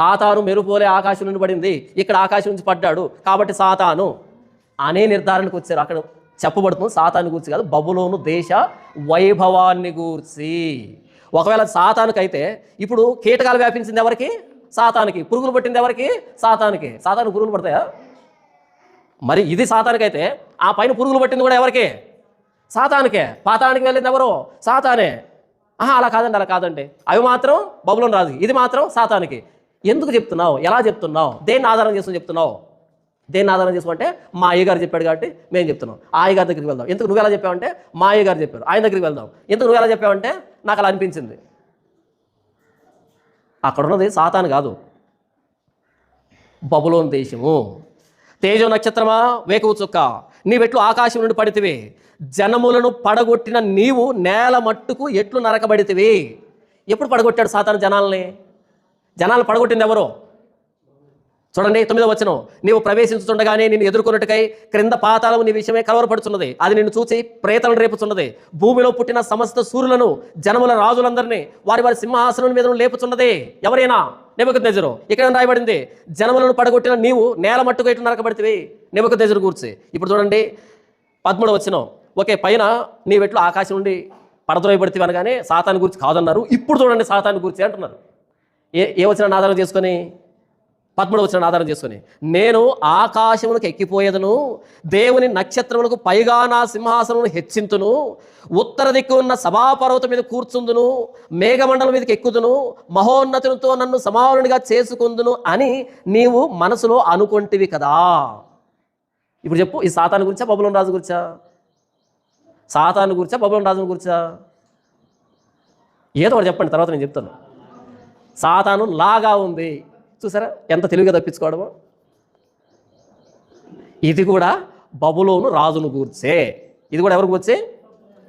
సాతాను మెరుపోలే ఆకాశం నుండి పడింది. ఇక్కడ ఆకాశం నుంచి పడ్డాడు. కాబట్టి సాతాను అనే నిర్ధారణకు వచ్చారు. అక్కడ చెప్పబడుతుంది సాతాను గురించి కాదు బబులోను దేశ వైభవాన్ని గూర్చి. ఒకవేళ సాతానుకైతే ఇప్పుడు కీటకాలు వ్యాపించింది ఎవరికి? సాతానికి. పురుగులు పట్టింది ఎవరికి? సాతానికి. సాతాను పురుగులు పడతాయా? మరి ఇది సాతానికైతే ఆ పైన పురుగులు పట్టింది కూడా ఎవరికి? సాతానికే. పాతానికి వెళ్ళింది ఎవరు? సాతానే. ఆహా అలా కాదండి అలా కాదండి. అవి మాత్రం బబులోని రాదు ఇది మాత్రం సాతానికి. ఎందుకు చెప్తున్నావు? ఎలా చెప్తున్నావు? దేన్ని ఆధారం చేసుకుని చెప్తున్నావు? దేన్ని ఆధారం చేసుకుంటే మా అయ్యగారు చెప్పాడు కాబట్టి మేము చెప్తున్నాం. ఆ అయ్యగారి దగ్గరికి వెళ్దాం. ఎందుకు నువ్వు ఎలా చెప్పావంటే మా అయ్యగారు చెప్పారు. ఆయన దగ్గరికి వెళ్దాం. ఎందుకు నువ్వు ఎలా చెప్పావంటే నాకు అలా అనిపించింది. అక్కడ ఉన్నది సాతాను కాదు. బబులోని దేశము. తేజో నక్షత్రమా? వేకువు చుక్క. నీవెట్లు ఆకాశం నుండి పడితివి. జనములను పడగొట్టిన నీవు నేల మట్టుకు ఎట్లు నరకబడితివి. ఎప్పుడు పడగొట్టాడు సాతాను జనాల్ని? జనాలు పడగొట్టింది ఎవరు? చూడండి తొమ్మిదో వచ్చిన నీవు ప్రవేశించుతుండగానే నిన్ను ఎదుర్కొన్నట్టుకై క్రింద పాతాళము నీ విషయమే కలవరపడుతున్నది అది నిన్ను చూసి ప్రేతలను రేపుచున్నది. భూమిలో పుట్టిన సమస్త సూర్యులను జనముల రాజులందరినీ వారి వారి సింహాసనం మీద లేపుచున్నది. ఎవరైనా? నెబుకద్నెజరు. ఇక్కడ రాయబడింది? జనములను పడగొట్టిన నీవు నేల మట్టుకు ఎటు నరకబడితివి? నెబుకద్నెజరు కూర్చి ఇప్పుడు చూడండి పదమూడు వచ్చిన ఓకే పైన నీవెట్లు ఆకాశం నుండి పడద్రోయబడితే అనగానే సాతాన్ని గురించి కాదన్నారు. ఇప్పుడు చూడండి సాతాన్ని గురించి అంటున్నారు. ఏ ఏ వచ్చిన ఆధారం చేసుకొని? పదమూడు వచ్చిన ఆధారం చేసుకొని. నేను ఆకాశములకు ఎక్కిపోయేదను దేవుని నక్షత్రములకు పైగా నా సింహాసనమును హెచ్చింతును ఉత్తర దిక్కు ఉన్న సభాపర్వతం మీద కూర్చుందును మేఘమండలం మీదకి ఎక్కుదును మహోన్నతునితో నన్ను సమానునిగా చేసుకుందును అని నీవు మనసులో అనుకొంటివి కదా. ఇప్పుడు చెప్పు ఈ సాతాను గురించా బబులం రాజు గురించా? సాతాను గురించా బబులం రాజుని గురించా? ఏదో ఒకటి చెప్పండి తర్వాత నేను చెప్తాను. సాతాను లాగా ఉంది. చూసారా? ఎంత తెలివిగా తప్పించుకోవడము? ఇది కూడా బబులోను రాజును గూర్చే. ఇది కూడా ఎవరి గురించి?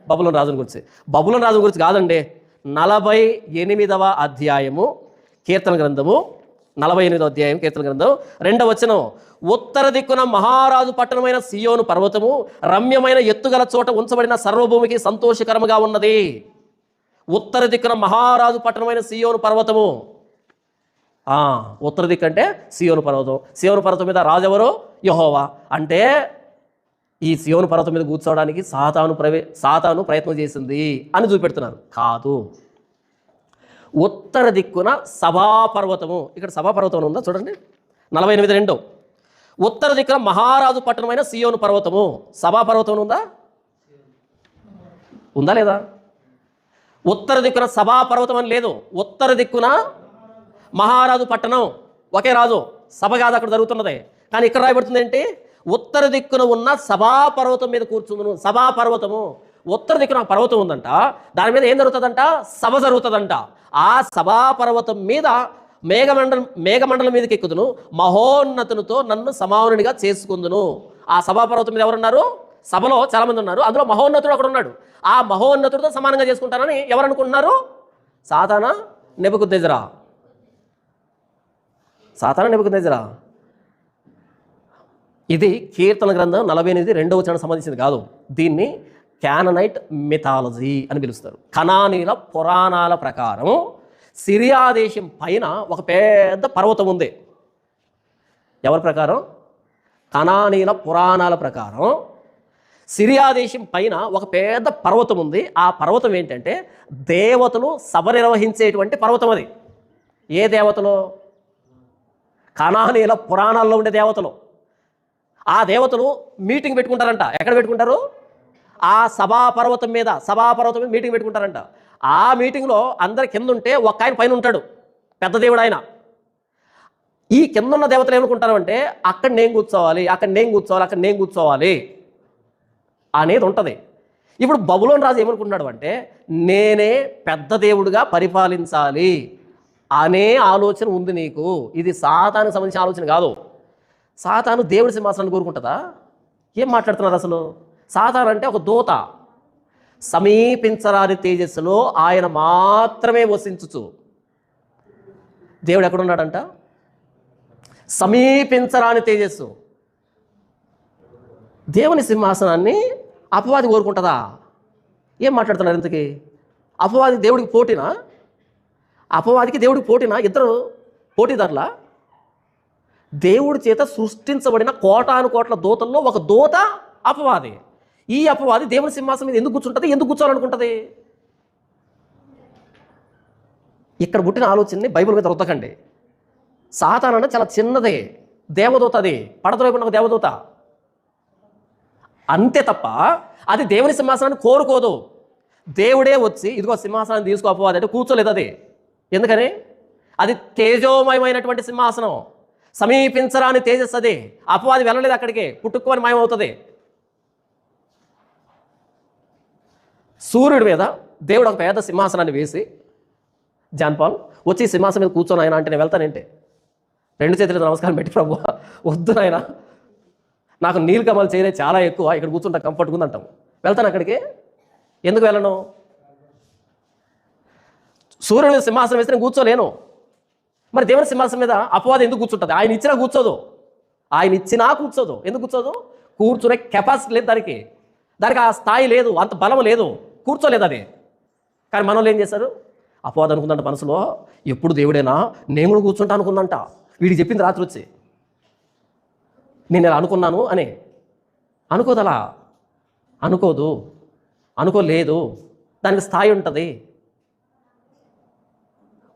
బబులోని రాజును గురించి. బబులోని రాజును గురించి కాదండి. నలభై ఎనిమిదవ అధ్యాయము కీర్తన గ్రంథము నలభై ఎనిమిదవ అధ్యాయం కీర్తన గ్రంథం రెండవ వచనం. ఉత్తర దిక్కున మహారాజు పట్టణమైన సియోను పర్వతము రమ్యమైన ఎత్తుగల చోట ఉంచబడిన సర్వభూమికి సంతోషకరముగా ఉన్నది. ఉత్తర దిక్కున మహారాజు పట్టణమైన సియోను పర్వతము. ఉత్తర దిక్కు అంటే సియోను పర్వతం. సియోను పర్వతం మీద రాజెవరు? ఎవరు యహోవా. అంటే ఈ సియోను పర్వతం మీద కూర్చోవడానికి సాతాను ప్రవే సాతాను ప్రయత్నం చేసింది అని చూపెడుతున్నారు. కాదు. ఉత్తర దిక్కున సభాపర్వతము ఇక్కడ సభాపర్వతం ఉందా చూడండి. నలభై ఎనిమిది రెండు. ఉత్తర దిక్కున మహారాజు పట్టణమైన సియోను పర్వతము. సభాపర్వతం ఉందా? ఉందా లేదా? ఉత్తర దిక్కున సభాపర్వతం అని లేదు. ఉత్తర దిక్కున మహారాజు పట్టణం. ఒకే రాజు. సభ కాదు అక్కడ జరుగుతున్నది. కానీ ఇక్కడ రాయబడుతుంది ఏంటి? ఉత్తర దిక్కున ఉన్న సభాపర్వతం మీద కూర్చుందును. సభాపర్వతము. ఉత్తర దిక్కున పర్వతం ఉందంట. దాని మీద ఏం జరుగుతుందంట? సభ జరుగుతుందంట. ఆ సభాపర్వతం మీద మేఘమండలం మేఘమండలం మీదకి ఎక్కుదును. మహోన్నతునితో నన్ను సమానునిగా చేసుకుందును. ఆ సభాపర్వతం మీద ఎవరున్నారు? సభలో చాలామంది ఉన్నారు. అందులో మహోన్నతుడు అక్కడ ఉన్నాడు. ఆ మహోన్నతుడితో సమానంగా చేసుకుంటానని ఎవరు అనుకుంటున్నారు? సాతాన నెబుకుద్దెజరా సాతాన నెబుకుద్దెజరా ఇది కీర్తన గ్రంథం నలభై ఎనిమిది రెండవ చరణ సంబంధించింది కాదు. దీన్ని క్యాననైట్ మిథాలజీ అని పిలుస్తారు. కణానీల పురాణాల ప్రకారం సిరియా దేశం పైన ఒక పెద్ద పర్వతం ఉంది. ఎవరి ప్రకారం? కణానీల పురాణాల ప్రకారం సిరియా దేశం పైన ఒక పెద్ద పర్వతం ఉంది. ఆ పర్వతం ఏంటంటే దేవతలు సభ నిర్వహించేటువంటి పర్వతం అది. ఏ దేవతలు? కణానీల పురాణాల్లో ఉండే దేవతలు. ఆ దేవతలు మీటింగ్ పెట్టుకుంటారంట. ఎక్కడ పెట్టుకుంటారు? ఆ సభా పర్వతం మీద సభా పర్వతం మీద మీటింగ్ పెట్టుకుంటారంట. ఆ మీటింగ్లో అందరి కింద ఉంటే ఒక ఆయన పైన ఉంటాడు. పెద్ద దేవుడు ఆయన. ఈ కింద ఉన్న దేవతలు ఏమనుకుంటారు అంటే అక్కడ నేను కూర్చోవాలి అక్కడ నేను కూర్చోవాలి అక్కడ నేను కూర్చోవాలి. అనేది ఉంటుంది. ఇప్పుడు బబులోని రాజు ఏమనుకుంటున్నాడు అంటే నేనే పెద్ద దేవుడుగా పరిపాలించాలి అనే ఆలోచన ఉంది నీకు. ఇది సాతానికి సంబంధించిన ఆలోచన కాదు. సాతాను దేవుడి సింహాసనాన్ని కోరుకుంటుందా? ఏం మాట్లాడుతున్నారు అసలు? సాతాను అంటే ఒక దూత. సమీపించరాని తేజస్సులో ఆయన మాత్రమే వసించుచు. దేవుడు ఎక్కడున్నాడంట? సమీపించరాని తేజస్సు. దేవుని సింహాసనాన్ని అపవాది కోరుకుంటుందా? ఏం మాట్లాడుతున్నారు ఇంతకీ? అపవాది దేవుడికి పోటీనా? అపవాదికి దేవుడికి పోటీనా? ఇద్దరు పోటీదారులా? దేవుడి చేత సృష్టించబడిన కోటాను కోట్ల దూతల్లో ఒక దూత అపవాది. ఈ అపవాది దేవుని సింహాసనం మీద ఎందుకు కూర్చుంటుంది? ఎందుకు కూర్చోవాలనుకుంటుంది? ఇక్కడ పుట్టిన ఆలోచనని బైబిల్ మీద రుద్దకండి. సాతాన్ చాలా చిన్నదే. దేవదూత అది. పడదరైపోయిన ఒక దేవదూత. అంతే తప్ప అది దేవుని సింహాసనాన్ని కోరుకోదు. దేవుడే వచ్చి ఇదిగో సింహాసనాన్ని తీసుకో అపవాది అంటే కూర్చోలేదు అది. ఎందుకని? అది తేజోమయమైనటువంటి సింహాసనం. సమీపించరాని తేజస్సు అది. అపవాది వెళ్ళలేదు అక్కడికి. పుట్టుకొని మాయమవుతుంది. సూర్యుడి మీద దేవుడు ఒక పేద సింహాసనాన్ని వేసి జాన్పాల్ వచ్చి సింహాసనం మీద కూర్చొని ఆయన అంటే నేను వెళ్తానంటే? రెండు చేతులతో నమస్కారం పెట్టి ప్రభు వద్దు నాయన. నాకు నీల్ కమల్ చేయలే చాలా ఎక్కువ ఇక్కడ కూర్చుంటా కంఫర్ట్గా ఉంది అంటాం వెళ్తాను అక్కడికి. ఎందుకు వెళ్ళను? సూర్యుని సింహాసనం వేస్తే నేను కూర్చోలేను. మరి దేవుని సింహాసనం మీద అపవాదం ఎందుకు కూర్చుంటుంది? ఆయన ఇచ్చినా కూర్చోదు. ఆయన ఇచ్చినా కూర్చోదు. ఎందుకు కూర్చోదు? కూర్చునే కెపాసిటీ లేదు దానికి. దానికి ఆ స్థాయి లేదు అంత బలం లేదు. కూర్చోలేదు అది. కానీ మనోళ్ళు ఏం చేశారు? అపవాదం అనుకుందంట మనసులో ఎప్పుడు దేవుడేనా నేను కూడా కూర్చుంటా అనుకుందంట. వీడికి చెప్పింది రాత్రి వచ్చి. నేను ఇలా అనుకున్నాను అని. అనుకోదలా. అనుకోదు. అనుకోలేదు. దానికి స్థాయి ఉంటుంది.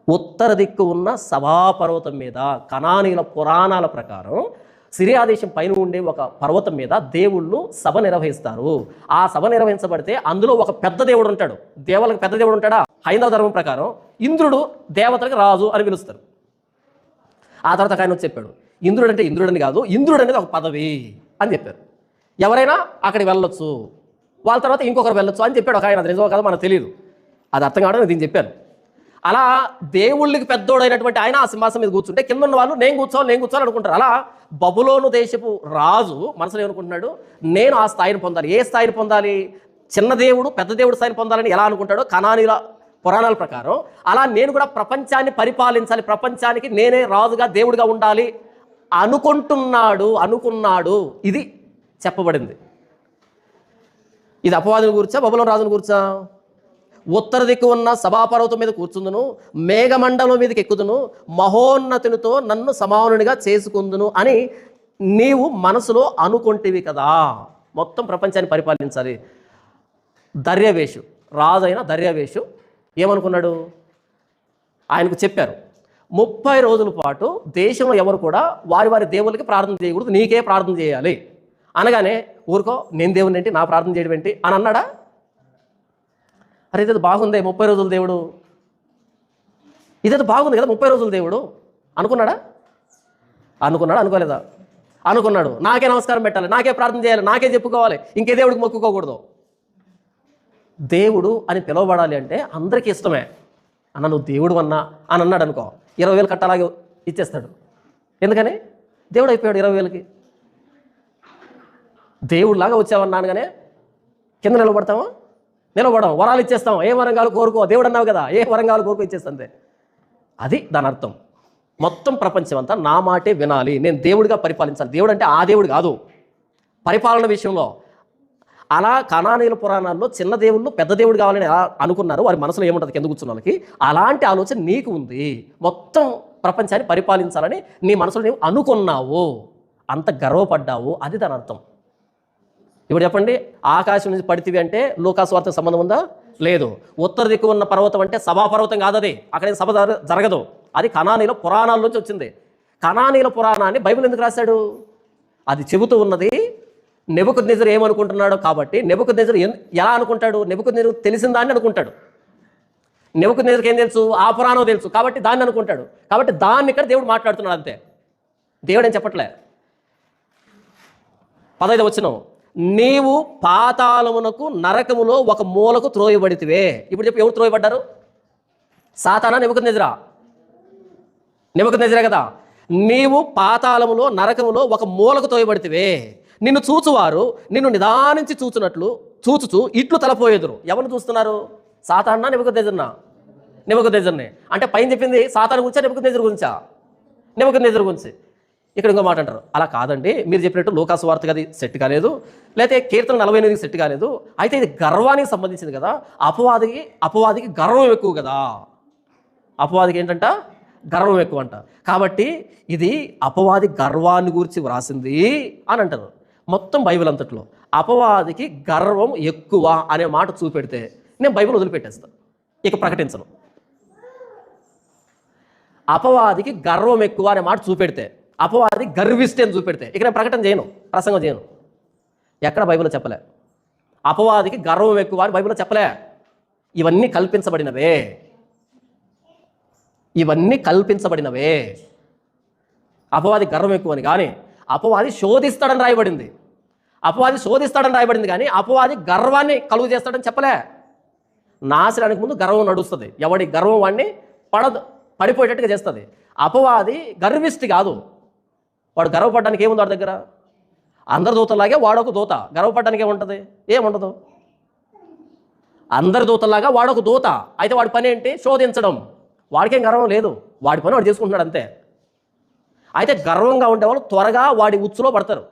ఉత్తర దిక్కు ఉన్న సభాపర్వతం మీద కణానీల పురాణాల ప్రకారం సిరియా దేశం పైన ఉండే ఒక పర్వతం మీద దేవుళ్ళు సభ నిర్వహిస్తారు. ఆ సభ నిర్వహించబడితే అందులో ఒక పెద్ద దేవుడు ఉంటాడు. దేవులకు పెద్ద దేవుడు ఉంటాడా? హైందవ ధర్మం ప్రకారం ఇంద్రుడు దేవతలకు రాజు అని పిలుస్తారు. ఆ తర్వాత ఆయన వచ్చి చెప్పాడు. ఇంద్రుడు అంటే ఇంద్రుడని కాదు ఇంద్రుడు అనేది ఒక పదవి అని చెప్పారు. ఎవరైనా అక్కడికి వెళ్ళొచ్చు వాళ్ళ తర్వాత ఇంకొకరు వెళ్ళొచ్చు అని చెప్పాడు ఒక ఆయన. అది నిజమో కదా మనకు తెలియదు అది అర్థం కావడం నేను దీన్ని చెప్పాను. అలా దేవుళ్ళకి పెద్దోడైనటువంటి ఆయన ఆ సింహాసనం మీద కూర్చుంటే కింద ఉన్న వాళ్ళు నేను కూర్చోవాలి నేను కూర్చోవాలి అనుకుంటారు. అలా బబులోను దేశపు రాజు మనసులో ఏమనుకుంటున్నాడు? నేను ఆ స్థాయిని పొందాలి. ఏ స్థాయిని పొందాలి? చిన్న దేవుడు పెద్ద దేవుడు స్థాయిని పొందాలని ఎలా అనుకుంటాడో కణానీల పురాణాల ప్రకారం. అలా నేను కూడా ప్రపంచాన్ని పరిపాలించాలి. ప్రపంచానికి నేనే రాజుగా దేవుడిగా ఉండాలి అనుకుంటున్నాడు అనుకున్నాడు. ఇది చెప్పబడింది. ఇది అపవాదుని గురించా బబులం రాజుని గురించా? ఉత్తర దిక్కు ఉన్న సభాపర్వతం మీద కూర్చుందును మేఘమండలం మీదకి ఎక్కుదును మహోన్నతునితో నన్ను సమానునిగా చేసుకుందును అని నీవు మనసులో అనుకుంటేవి కదా. మొత్తం ప్రపంచాన్ని పరిపాలించాలి. దర్యావేషు రాజైన దర్యావేషు ఏమనుకున్నాడు? ఆయనకు చెప్పారు. ముప్పై రోజుల పాటు దేశంలో ఎవరు కూడా వారి వారి దేవుళ్ళకి ప్రార్థన చేయకూడదు నీకే ప్రార్థన చేయాలి. అనగానే ఊరుకో నేను దేవుని ఏంటి నా ప్రార్థన చేయడం ఏంటి? అని అన్నాడా? అరే ఇది బాగుందే ముప్పై రోజుల దేవుడు. ఇదేదో బాగుంది కదా ముప్పై రోజుల దేవుడు. అనుకున్నాడా? అనుకున్నాడు అనుకోలేదా? అనుకున్నాడు. నాకే నమస్కారం పెట్టాలి నాకే ప్రార్థన చేయాలి నాకే చెప్పుకోవాలి ఇంకే దేవుడికి మొక్కుకోకూడదు. దేవుడు అని పిలువబడాలి అంటే అందరికీ ఇష్టమే. అన్న నువ్వు దేవుడు అన్నా అని అన్నాడు అనుకో ఇరవై వేలు కట్టాలాగే ఇచ్చేస్తాడు. ఎందుకని? దేవుడు అయిపోయాడు ఇరవై వేలకి. దేవుడిలాగా వచ్చావన్నా అనగానే కింద నిలబడతాము నిలబడం వరాలు ఇచ్చేస్తాం ఏ వరం కోరుకో? దేవుడు అన్నావు కదా ఏ వరం కోరుకో ఇచ్చేస్తుంది. అది దాని అర్థం. మొత్తం ప్రపంచం అంతా నా మాటే వినాలి. నేను దేవుడిగా పరిపాలించాలి. దేవుడు అంటే ఆ దేవుడు కాదు. పరిపాలన విషయంలో అలా కణానీల పురాణాల్లో చిన్న దేవుళ్ళు పెద్ద దేవుడు కావాలని అనుకున్నారు వారి మనసులో ఏముంటుంది కింద కూర్చున్న వాళ్ళకి? అలాంటి ఆలోచన నీకు ఉంది. మొత్తం ప్రపంచాన్ని పరిపాలించాలని నీ మనసులో నీవు అనుకున్నావు. అంత గర్వపడ్డావు. అది దాని అర్థం. ఇప్పుడు చెప్పండి ఆకాశం నుంచి పడితివి అంటే లోకాసు సంబంధం ఉందా? లేదు. ఉత్తర దిక్కు ఉన్న పర్వతం అంటే సభా పర్వతం కాదు అది అక్కడ సభ జరగదు. అది కణానీల పురాణాల నుంచి వచ్చింది. కణానీల పురాణాన్ని బైబిల్ ఎందుకు రాశాడు? అది చెబుతూ ఉన్నది నెబుకు నిజరు ఏమనుకుంటున్నాడో కాబట్టి నెబుకు నిజరు ఎలా అనుకుంటాడు? నెబుకు నిజరు తెలిసిన దాన్ని అనుకుంటాడు. నెబుకు నిజరికి ఏం తెలుసు? ఆ పురాణం తెలుసు. కాబట్టి దాన్ని అనుకుంటాడు. కాబట్టి దాన్ని ఇక్కడ దేవుడు మాట్లాడుతున్నాడు అంతే. దేవుడు ఏం చెప్పట్లే? పదహైదు వచ్చిన నీవు పాతాళమునకు నరకములో ఒక మూలకు త్రోయబడితివే. ఇప్పుడు చెప్పి ఎవరు త్రోయబడ్డారు? సాతానా నిబుకు నిజరా నిబుకు నిజరే కదా. నీవు పాతాళములో నరకములో ఒక మూలకు తోయబడితివే నిన్ను చూచువారు నిన్ను నిదానించి చూచునట్లు చూచుచు ఇట్లు తలపోయేదురు. ఎవరిని చూస్తున్నారు? సాతాన్నా నిబుకు నిజర్నా నిబుకు నిజర్నే అంటే పైన చెప్పింది సాతాను గురించా నిబుకు నిజర్ గురించా? నిబుకు నిజర్ గురించి. ఇక్కడ ఇంకో మాట అంటారు. అలా కాదండి. మీరు చెప్పినట్టు లోకాసు వార్తకి అది సెట్ కాలేదు. లేకపోతే కీర్తన నలభై ఎనిమిదికి సెట్ కాలేదు. అయితే ఇది గర్వానికి సంబంధించింది కదా. అపవాదికి అపవాదికి గర్వం ఎక్కువ కదా. అపవాదికి ఏంటంట? గర్వం ఎక్కువ అంట. కాబట్టి ఇది అపవాది గర్వాన్ని గురించి వ్రాసింది అని అంటారు. మొత్తం బైబిల్ అంతట్లో. అపవాదికి గర్వం ఎక్కువ అనే మాట చూపెడితే నేను బైబిల్ వదిలిపెట్టేస్తాను ఇక ప్రకటించను. అపవాదికి గర్వం ఎక్కువ అనే మాట చూపెడితే అపవాది గర్విస్తే అని చూపెడితే ఇక నేను ప్రకటన చేయను ప్రసంగం చేయను. ఎక్కడ బైబిల్లో చెప్పలే? అపవాదికి గర్వం ఎక్కువ అని బైబిల్లో చెప్పలే? ఇవన్నీ కల్పించబడినవే. ఇవన్నీ కల్పించబడినవే. అపవాది గర్వం ఎక్కువ అని కానీ అపవాది శోధిస్తాడని రాయబడింది. అపవాది శోధిస్తాడని రాయబడింది కానీ అపవాది గర్వాన్ని కలుగు చేస్తాడని చెప్పలే. నాశనానికి ముందు గర్వం నడుస్తుంది. ఎవడి గర్వం వాడిని పడదు పడిపోయేటట్టుగా చేస్తుంది. అపవాది గర్విష్టి కాదు. వాడు గర్వపడడానికి ఏముంది వాడి దగ్గర? అందరి దూతలాగే వాడొక దూత. గర్వపడడానికి ఏముంటుంది? ఏముండదు. అందరి దూతలాగా వాడొక దూత. అయితే వాడి పని ఏంటి? శోధించడం. వాడికేం గర్వం లేదు. వాడి పని వాడు చేసుకుంటున్నాడు అంతే. అయితే గర్వంగా ఉండేవాళ్ళు త్వరగా వాడి ఉచ్చులో పడతారు.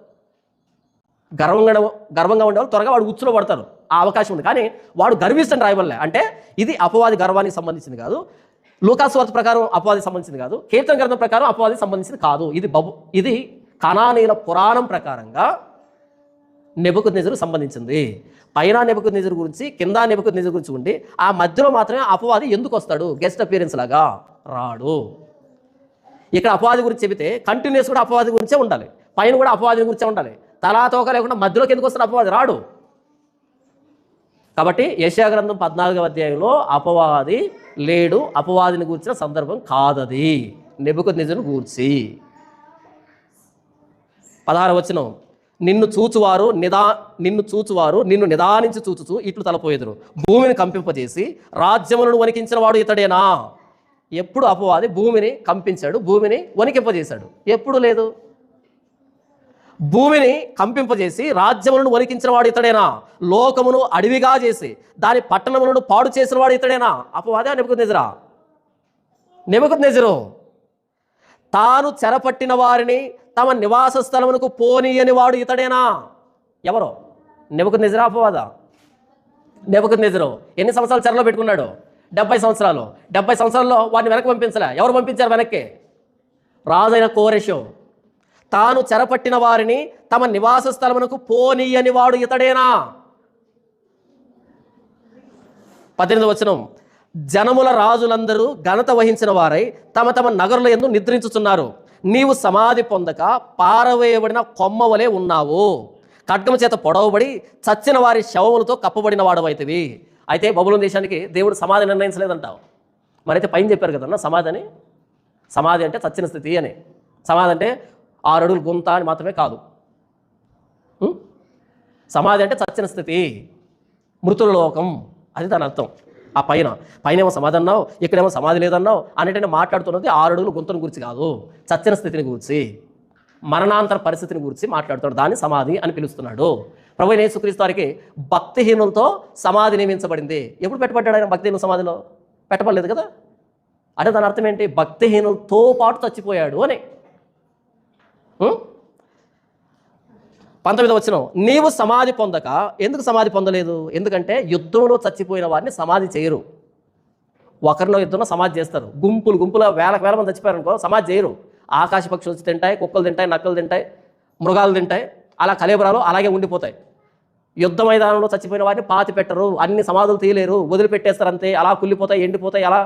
గర్వంగా గర్వంగా ఉండేవాళ్ళు త్వరగా వాడు ఉచ్చులో పడతారు. ఆ అవకాశం ఉంది. కానీ వాడు గర్విస్తాను రాయబడలే అంటే ఇది అపవాది గర్వానికి సంబంధించింది కాదు. లూకాస్వార్త ప్రకారం అపవాదికి సంబంధించింది కాదు. కీర్తన గ్రంథం ప్రకారం అపవాదికి సంబంధించింది కాదు. ఇది బబు ఇది కణానీల పురాణం ప్రకారంగా నెబుకు నిజరు సంబంధించింది. పైన నెబుకు నిజరు గురించి కింద నెబుకు నిజరు గురించి ఉండి ఆ మధ్యలో మాత్రమే అపవాది ఎందుకు వస్తాడు? గెస్ట్ అపీరెన్స్ లాగా రాడు. ఇక్కడ అపవాది గురించి చెబితే కంటిన్యూస్ కూడా అపవాది గురించే ఉండాలి. పైన కూడా అపవాది గురించే ఉండాలి. తలా తోక లేకుండా మధ్యలోకి ఎందుకు వస్తాడు అపవాది? రాడు. కాబట్టి యశా గ్రంథం పద్నాలుగవ అధ్యాయంలో అపవాది లేడు అపవాదిని గూర్చిన సందర్భం కాదది. నెబుకు నిజను గూర్చి. పదహారు వచనం. నిన్ను చూచువారు నిదా నిన్ను చూచువారు నిన్ను నిదానించి చూచుచు ఇట్లు తలపోయేదురు. భూమిని కంపింపజేసి రాజ్యములను వణికించిన వాడు ఇతడేనా? ఎప్పుడు అపవాది భూమిని కంపించాడు భూమిని వణికింపజేశాడు. ఎప్పుడు లేదు? భూమిని కంపింపజేసి రాజ్యములను వణికించిన వాడు ఇతడేనా? లోకమును అడవిగా చేసి దాని పట్టణములను పాడు చేసిన వాడు ఇతడేనా? అపవాదే నెబుకు నిజరా నెబుకు నిజరు తాను చెరపట్టిన వారిని తమ నివాస స్థలమునకు పోనీయని వాడు ఇతడేనా? ఎవరు? నిమకు నిజరా అపవాద? నిమకు నిజరు ఎన్ని సంవత్సరాలు చెరలో పెట్టుకున్నాడు? డెబ్బై సంవత్సరాలు. డెబ్బై సంవత్సరాల్లో వాడిని వెనక్కి పంపించలే. ఎవరు పంపించారు వెనక్కి? రాజైన కోరెషు. తాను చెరపట్టిన వారిని తమ నివాస స్థలమునకు పోనీయని వాడు ఇతడేనా? పద్దెనిమిది వచనం. జనముల రాజులందరూ ఘనత వహించిన వారై తమ తమ నగరుల ఎందు నిద్రించుచున్నారు. నీవు సమాధి పొందక పారవేయబడిన కొమ్మ వలె ఉన్నావు. ఖడ్గము చేత పొడవబడి చచ్చిన వారి శవములతో కప్పబడిన వాడవైతివి. అయితే బబులోన్ దేశానికి దేవుడు సమాధి నిర్ణయించలేదంటావు. మరైతే పైన చెప్పారు కదన్నా సమాధి సమాధి అంటే చచ్చిన స్థితి అని. సమాధి అంటే ఆరు అడుగులు గుంత అని మాత్రమే కాదు. సమాధి అంటే చచ్చిన స్థితి. మృతుల లోకం. అది దాని అర్థం. ఆ పైన. పైన ఏమో సమాధి అన్నావు ఇక్కడేమో సమాధి లేదన్నావు అన్నిటిని మాట్లాడుతున్నది ఆరు అడుగులు గుంతను గురించి కాదు. చచ్చిన స్థితిని గురించి మరణాంతర పరిస్థితిని గురించి మాట్లాడుతున్నాడు. దాన్ని సమాధి అని పిలుస్తున్నాడు. ప్రభు యేసుక్రీస్తు వారికి భక్తిహీనులతో సమాధి నియమించబడింది. ఎప్పుడు పెట్టబడ్డాడు ఆయన భక్తిహీన సమాధిలో? పెట్టబడలేదు కదా? అంటే దాని అర్థం ఏంటి? భక్తిహీనులతో పాటు చచ్చిపోయాడు అని. పంతొమ్మిది వచ్చిన నీవు సమాధి పొందక ఎందుకు సమాధి పొందలేదు? ఎందుకంటే యుద్ధంలో చచ్చిపోయిన వారిని సమాధి చేయరు. ఒకరిలో యుద్ధంలో సమాధి చేస్తారు. గుంపులు గుంపుల వేల వేల మంది చచ్చిపోయారు అనుకో సమాధి చేయరు. ఆకాశ పక్షులు వచ్చి తింటాయి కుక్కలు తింటాయి నక్కలు తింటాయి మృగాలు తింటాయి. అలా కలేబరాలు అలాగే ఉండిపోతాయి. యుద్ధ మైదానంలో చచ్చిపోయిన వారిని పాతి పెట్టరు అన్ని సమాధులు తీయలేరు వదిలిపెట్టేస్తారు అంతే అలా కుళ్ళిపోతాయి ఎండిపోతాయి అలా